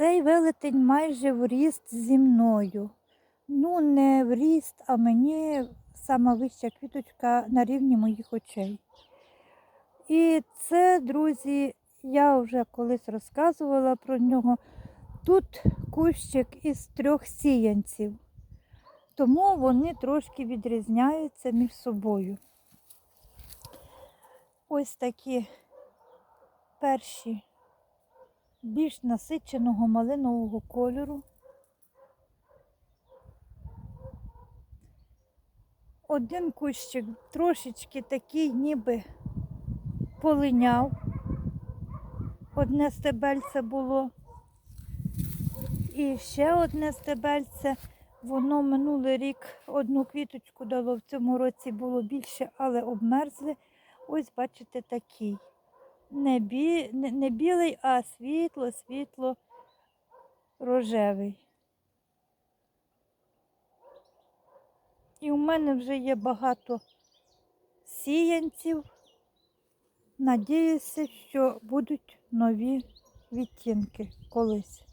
Цей велетень майже в ріст зі мною. Ну, не в ріст, а мені сама вища квіточка на рівні моїх очей. І це, друзі, я вже колись розказувала про нього. Тут кущик із трьох сіянців, тому вони трошки відрізняються між собою. Ось такі перші більш насиченого малинового кольору. Один кущик трошечки такий, ніби полиняв. Одне стебельце було. І ще одне стебельце. Воно минулий рік одну квіточку дало, в цьому році було більше, але обмерзли. Ось, бачите, такий. Не, бі... не, не білий, а світло, світло рожевий. І у мене вже є багато сіянців. Надіюся, що будуть нові відтінки колись.